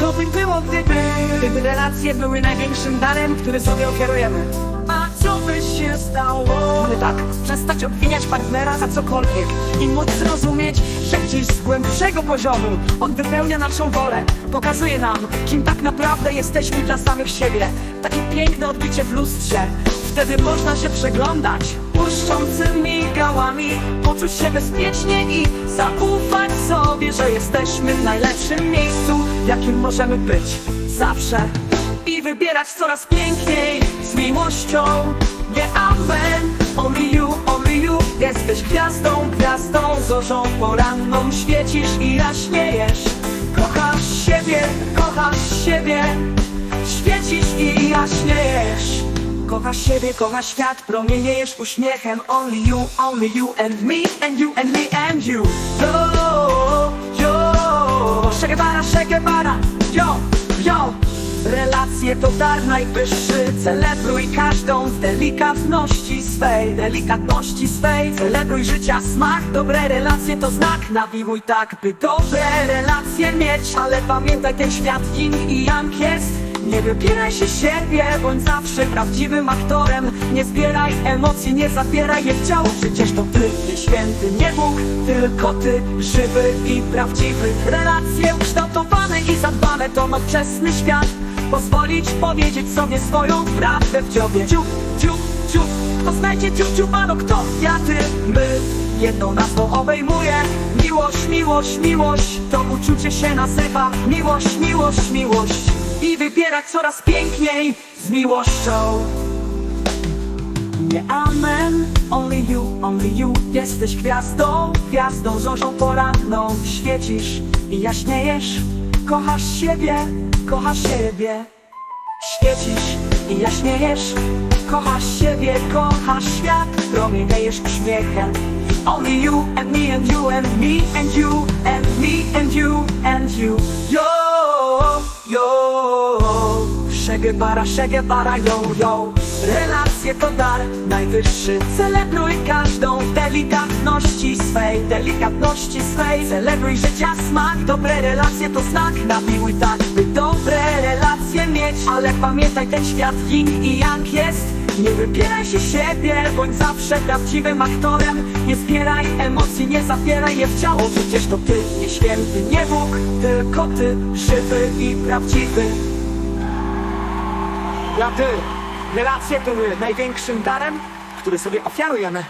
Co by było gdyby Gdyby relacje były największym darem, który sobie ofiarujemy. A co by się stało? Gdy tak, przestać obwiniać partnera za cokolwiek I móc zrozumieć, że gdzieś z głębszego poziomu On wypełnia naszą wolę. Pokazuje nam, kim tak naprawdę jesteśmy dla samych siebie. Takie piękne odbicie w lustrze. Wtedy można się przeglądać Błyszczącymi gałami Poczuć się bezpiecznie i zaufać sobie Że jesteśmy w najlepszym miejscu Jakim możemy być Zawsze. I wybierać coraz piękniej Z miłością. Nie amen. Only you Jesteś gwiazdą, gwiazdą Zorzą poranną Świecisz i jaśniejesz. Kochasz siebie, kochasz siebie Świecisz i jaśniejesz Kochasz siebie, kochasz świat, promieniejesz uśmiechem. Only you, only you and me, and you, and me, and you. Yo, yo Shakebara, shakebara, yo, yo. Relacje to dar najwyższy Celebruj każdą w delikatności swej Delikatności swej. Celebruj życia smak Dobre relacje to znak. Nawiłuj tak, by dobre relacje mieć. Ale pamiętaj, ten świat yin i yang jest nie wybieraj się siebie, bądź zawsze prawdziwym aktorem. Nie zbieraj emocji, nie zabieraj je w ciało. Przecież to ty, nie święty, nie Bóg Tylko ty, żywy i prawdziwy. Relacje ukształtowane i zadbane To nowoczesny świat. Pozwolić powiedzieć sobie swoją prawdę w dziobie. Dziób, dziób, dziób To znajdzie dziób, dziubano kto? Ja, ty, my Jedną nazwą obejmuje Miłość, miłość, miłość To uczucie się nazywa. Miłość, miłość, miłość I wybierać coraz piękniej Z miłością. Nie amen Only you, only you. Jesteś gwiazdą, gwiazdą Zorzą poranną Świecisz i jaśniejesz. Kochasz siebie, kochasz siebie. Świecisz i jaśniejesz. Kochasz siebie, kochasz świat. Promieniejesz uśmiechem. Only you and me and you and me and you And me and you and you. Yo, Szegebara, szegebara, yo, yo. Relacje to dar najwyższy Celebruj każdą delikatności swej Delikatności swej. Celebruj życia smak Dobre relacje to znak. Napiłuj tak, by dobre relacje mieć. Ale pamiętaj, ten świat yin i yang jest. Nie wybieraj się siebie, bądź zawsze prawdziwym aktorem. Nie zbieraj emocji, nie zabieraj je w ciało. Przecież to ty, nie święty, nie Bóg Tylko ty, żywy i prawdziwy Ja ty, relacje były największym darem, który sobie ofiarujemy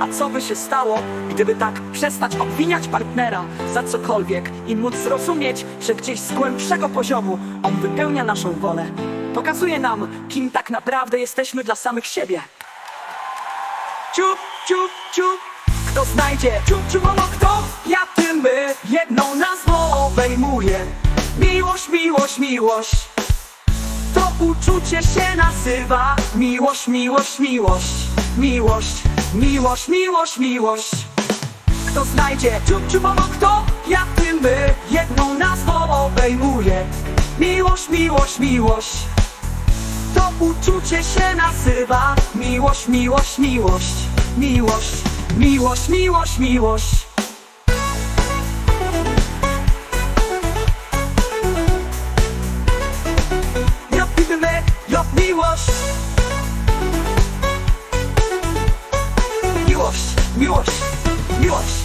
a co by się stało, gdyby tak przestać obwiniać partnera za cokolwiek i móc zrozumieć, że gdzieś z głębszego poziomu on wypełnia naszą wolę? Pokazuje nam, kim tak naprawdę jesteśmy dla samych siebie. Ciup, ciup, ciup, kto znajdzie ciup, ciup, ono kto? Ja, ty, my, jedną nazwą obejmuje Miłość, miłość, miłość to uczucie się nazywa Miłość, miłość, miłość Miłość, miłość, miłość, miłość Kto znajdzie ciup, ono kto? Ja, ty, my Jedną nazwą obejmuje Miłość, miłość, miłość To uczucie się nazywa Miłość, miłość, miłość Miłość, miłość, miłość, miłość miłość, miłość, miłość.